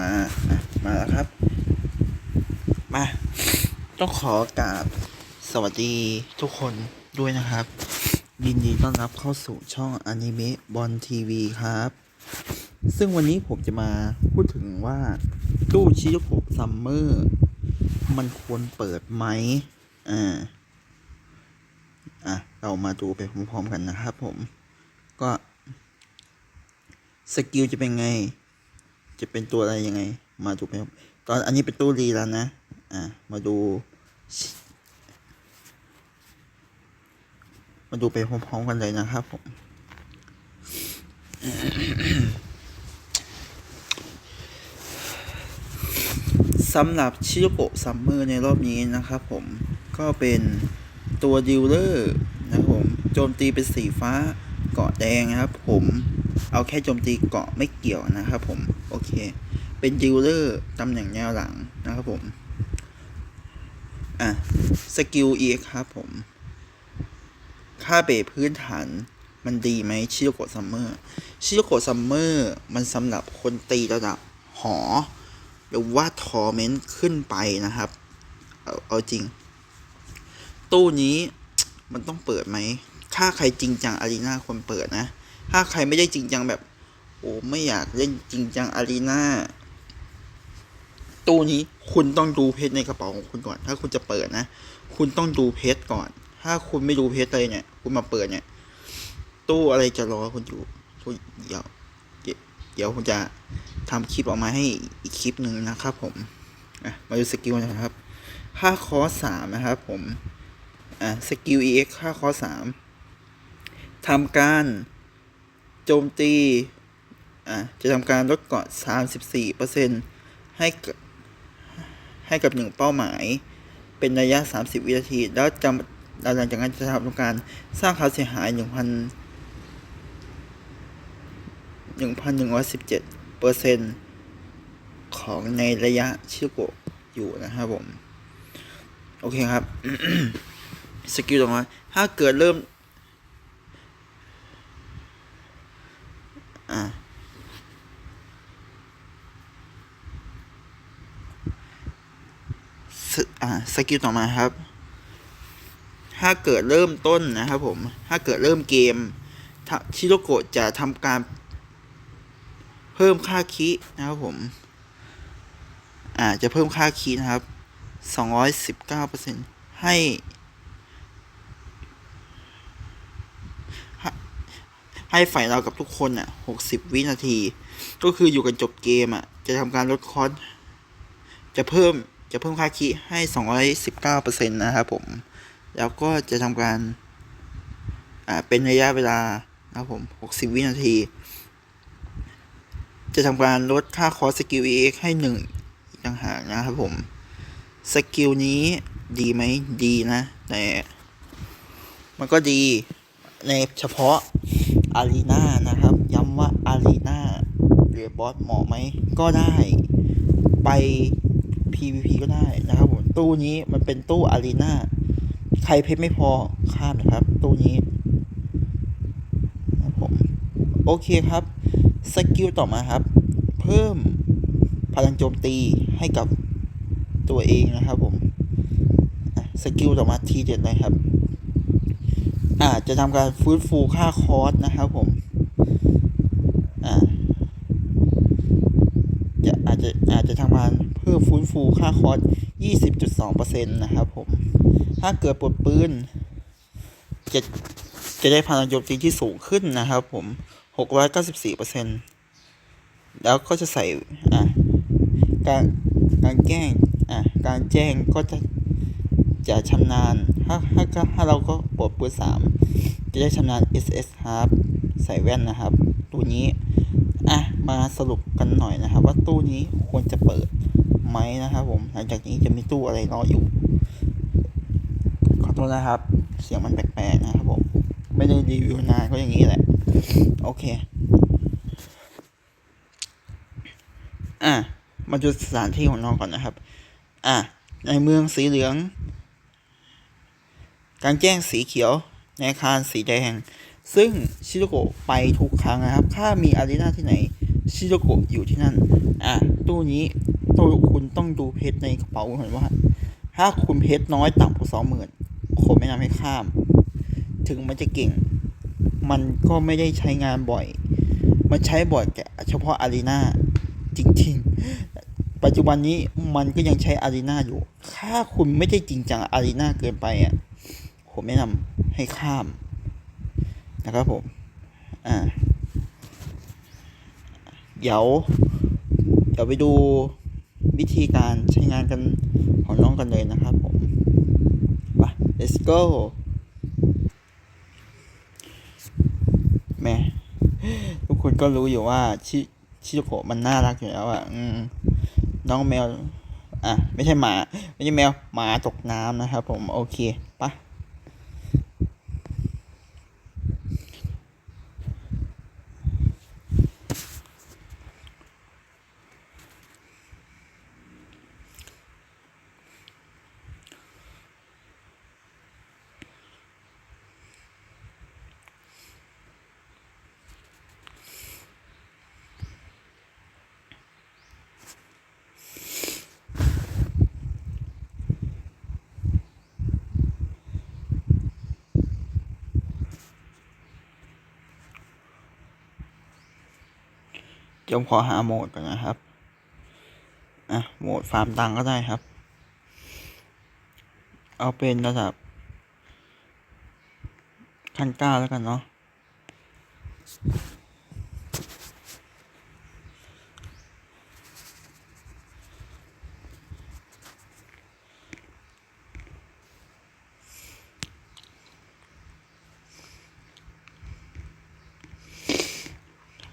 มามาแล้วครับ มา ต้องขอกราบสวัสดีทุกคนด้วยนะครับ ยินดีต้อนรับเข้าสู่ช่องอนิเมะบอลทีวีครับ ซึ่งวันนี้ผมจะมาพูดถึงว่า ตู้ชิโยโกซัมเมอร์ มันควรเปิดไหมอ่าอะ เรามาดูไปพร้อมๆกันนะครับผมก็สกิลจะเป็นไง จะเป็นตัวอะไรยังไง มาดูไปครับตอนอันนี้เป็นตู้รีแล้วนะ อะมาดู มาดูไปพร้อมๆกันเลยนะครับผมสำหรับชิโยโกะซัมเมอร์ในรอบนี้นะครับผมก็เป็นตัวดิวเลอร์นะครับผมโจมตีเป็นสีฟ้าเกาะแดงนะครับผมเอาแค่โจมตีเกาะไม่เกี่ยวนะครับผม โอเค เป็นดิวเลอร์ตำแหน่งแนวหลังนะครับผม อะ สกิล EX ครับผม ค่าเบสพื้นฐานมันดีไหมชิโยโกะซัมเมอร์ชิโยโกะซัมเมอร์มันสำหรับคนตีระดับหอ หรือว่าทอร์เมนต์ขึ้นไปนะครับ เอาเอาจริง ตู้นี้มันต้องเปิดไหม ถ้าใครจริงจังอารีนาควรเปิดนะ ถ้าใครไม่ได้จริงจังแบบ โอ้ไม่อยากเล่นจริงจังอารีนาตู้นี้คุณต้องดูเพชรในกระเป๋าของคุณก่อน ถ้าคุณจะเปิดนะ คุณต้องดูเพชรก่อน ถ้าคุณไม่ดูเพชรเลยเนี่ย คุณมาเปิดเนี่ย ตู้อะไรจะรอคุณอยู่ตู้เดี๋ยวเดี๋ยวผมจะทำคลิปออกมาให้อีกคลิปหนึ่งนะครับ ผมอะมาดูสกิลนะครับ ค่าคอสามนะครับ ผมอะสกิล EX ค่าคอสามทำการโจมตี อะจะทำการลดเกาะ 34%ให้ให้กับหนึ่งเป้าหมาย เป็นระยะ 30 วินาที แล้วจำแล้วหลังจากนั้นจะทำการสร้างค่าเสียหาย 1,000 1,117เปอร์เซ็นต์ของในระยะชิโกะอยู่นะครับผม โอเคครับ สกิลต่อมาถ้าเกิดเริ่ม สอ่าสกิลต่อมาครับ ถ้าเกิดเริ่มต้นนะครับผม ถ้าเกิดเริ่มเกมชิโรโกะจะทำการเพิ่มค่าคินะครับผม อ่าจะเพิ่มค่าคีนะครับสองร้อยสิบเก้าเปอร์เซ็นให้ให้ให้ฝ่ายเรากับทุกคนอะหกสิบวินาที ก็คืออยู่กันจบเกมอะ จะทำการลดคอส จะเพิ่ม จะเพิ่มค่าคีให้สองร้อยสิบเปอร์เซ็นต์นะครับผม แล้วก็จะทำการ อ่า เป็นระยะเวลานะครับผมหกสิบวินาที จะทำการลดค่าคอสสกิล EX ให้หนึ่งต่างหากนะครับผม สกิลนี้ดีไหมดีนะ แต่มันก็ดีในเฉพาะอารีนานะครับ ย้ำว่าอารีนาหรือบอสเหมาะไหมก็ได้ไป PVP ก็ได้นะครับผมตู้นี้มันเป็นตู้อารีนาใครเพชรไม่พอข้ามนะครับ ตู้นี้นะผมโอเคครับสกิลต่อมาครับ เพิ่มพลังโจมตีให้กับตัวเองนะครับผมสกิลต่อมาทีเด็ดเลยครับอ่าจะทำการฟื้นฟูค่าคอร์สนะครับผมอ่า จะอาจจะอาจจะทำการเพิ่มฟื้นฟูค่าคอร์ส20.2%นะครับผม ถ้าเกิดปลดปืนจะจะได้พลังโจมตีที่สูงขึ้นนะครับผม 694%แล้วก็จะใส่อะการการแกล้งอะการแจ้งก็จะจะชำนาญถ้าถ้าถ้าเราก็ปลดปืนสามจะได้ชำนาญ SS ครับใส่แว่นนะครับตู้นี้ อะ มาสรุปกันหน่อยนะครับ ว่าตู้นี้ควรจะเปิดไหมนะครับ ผมหลังจากนี้จะมีตู้อะไรรออยู่ ขอโทษนะครับ เสียงมันแปลกๆนะครับผมไม่ได้รีวิวนานก็อย่างนี้แหละ โอเค อะมาดูสถานที่ของน้องก่อนนะครับ อะในเมืองสีเหลือง การแจ้งสีเขียว ในอาคารสีแดง ซึ่งชิโรโกะไปทุกครั้งนะครับ ถ้ามีอารีนาที่ไหน ชิโรโกะอยู่ที่นั่น อะตู้นี้ตู้คุณต้องดูเพชรในกระเป๋าก่อนว่า ถ้าคุณเพชรน้อยต่ำกว่าสองหมื่นผมไม่นำให้ข้าม ถึงมันจะเก่ง มันก็ไม่ได้ใช้งานบ่อย มันใช้บ่อยแต่เฉพาะอารีนาจริงๆ ปัจจุบันนี้มันก็ยังใช้อารีนาอยู่ ถ้าคุณไม่ได้จริงจังอารีนาเกินไปอะ ผมแนะนำให้ข้ามนะครับผม อ่า เดี๋ยว เดี๋ยวไปดูวิธีการใช้งานกันของน้องกันเลยนะครับผมไป let's go แม่ทุกคนก็รู้อยู่ว่าชิชิโยโกะมันน่ารักอยู่แล้วอะอืมน้องแมว อะ ไม่ใช่หมา ไม่ใช่แมว หมาตกน้ำนะครับผม โอเคปะ เดี๋ยวผมขอหาโหมดก่อนนะครับ อะ โหมดฟาร์มตังก็ได้ครับ เอาเป็นระดับขั้นเก้าแล้วกันเนาะ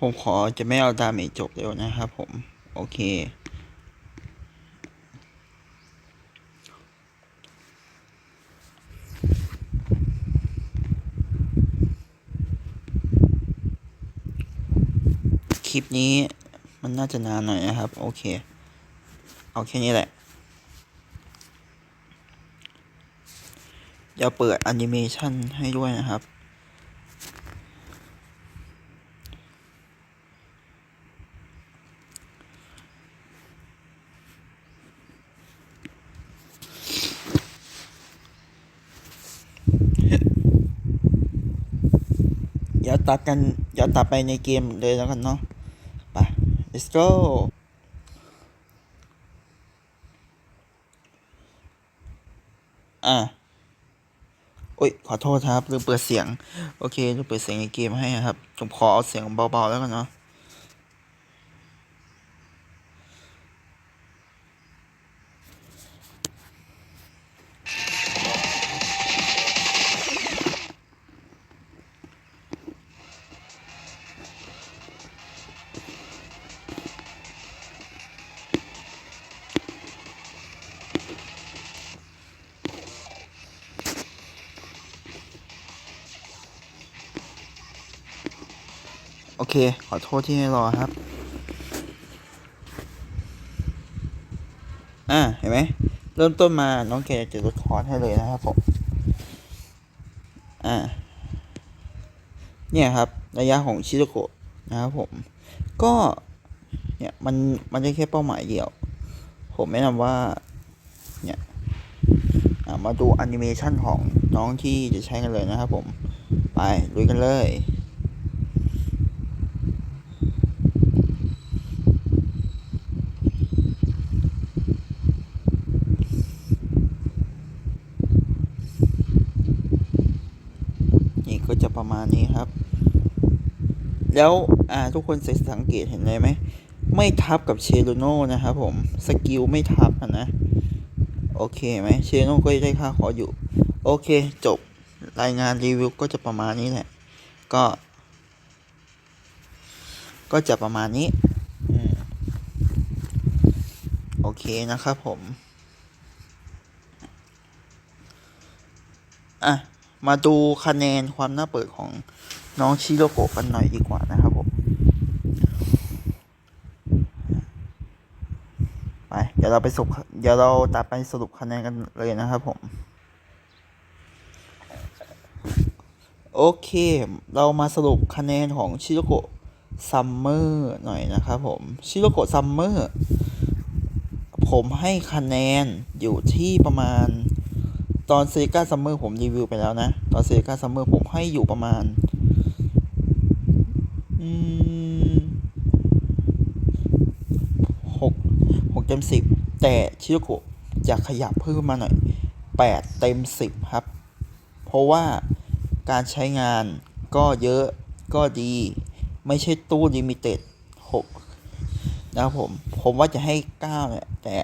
ผมขอจะไม่เอาดาเมจจบเร็วนะครับผม โอเค คลิปนี้มันน่าจะนานหน่อยนะครับ โอเค เอาแค่นี้แหละเดี๋ยวเปิดแอนิเมชันให้ด้วยนะครับ ตัดกันย้อนตัดไปในเกมเลยแล้วกันเนาะไป let's go อะโอ้ย ขอโทษครับลืมเปิดเสียง โอเคลืมเปิดเสียงในเกมให้ครับ ผมขอเอาเสียงเบาๆแล้วกันเนาะ เค ขอโทษที่ให้รอครับ อ่า เห็นไหม เริ่มต้นมาน้องแกจะลดคอร์สให้เลยนะครับผม อ่า เนี่ยครับ ระยะของชิโรโกะนะครับผม ก็ เนี่ย มัน มันได้แค่เป้าหมายเดียว ผมแนะนำว่า เนี่ยมาดูแอนิเมชันของน้องที่จะใช้กันเลยนะครับผม ไปลุยกันเลย นี่ก็จะประมาณนี้ครับ แล้วอ่าทุกคนสังเกตเห็นเลยไหม ไม่ทับกับเชโรโน่นะครับผม สกิลไม่ทับนะ โอเคไหมเชโรโน่ก็ได้ค่าขออยู่ โอเคจบรายงานรีวิวก็จะประมาณนี้แหละ ก็ ก็จะประมาณนี้อโอเคนะครับผม อะ มาดูคะแนนความน่าเปิดของน้องชิโรโกะกันหน่อยดีกว่านะครับผม ไป เดี๋ยวเราไปสรุปเดี๋ยวเราตัดไปสรุปคะแนนกันเลยนะครับผม โอเค เรามาสรุปคะแนนของชิโรโกะซัมเมอร์หน่อยนะครับผม ชิโรโกะซัมเมอร์ ผมให้คะแนนอยู่ที่ประมาณ ตอนเซกาซัมเมอร์ผมรีวิวไปแล้วนะ ตอนเซกาซัมเมอร์ผมให้อยู่ประมาณหกหกเต็มสิบแต่ชิโรโกะจะขยับเพิ่มมาหน่อยแปดเต็มสิบครับ เพราะว่าการใช้งานก็เยอะก็ดี ไม่ใช่ตู้ลิมิเต็ดหกนะครับผม ผมว่าจะให้เก้าเนี่ยแต่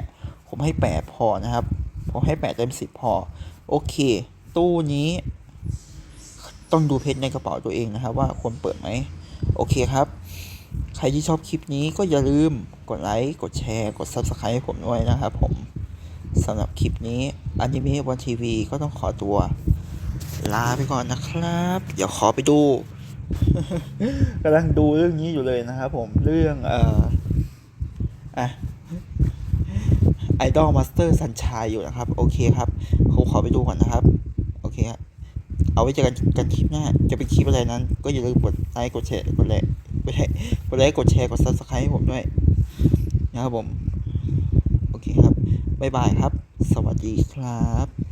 ผมให้แปดพอนะครับ ผมให้แปดเต็มสิบพอ โอเค ตู้นี้ ต้องดูเพชรในกระเป๋าตัวเองนะครับว่าควรเปิดไหม โอเคครับ ใครที่ชอบคลิปนี้ก็อย่าลืมกดไลค์ กดแชร์ กด Subscribe ให้ผมด้วยนะครับผมสำหรับคลิปนี้อนิเมะวันทีวีก็ต้องขอตัว ลาไปก่อนนะครับ เดี๋ยวขอไปดูกำลังดูเรื่องนี้อยู่เลยนะครับผมเรื่องเอ่ออะ ไอดอลมาสเตอร์สัญชัยอยู่นะครับ โอเคครับผมขอไปดูก่อนนะครับ โอเคครับเอาไว้เจอกันกันคลิปหน้า จะเป็นคลิปอะไรนั้น ก็อย่าลืมกดไลค์กดแชร์กดไลค์กดไลค์กดแชร์กดซับสไครต์ให้ผมด้วยนะครับผม โอเคครับ บ๊ายบายครับ สวัสดีครับ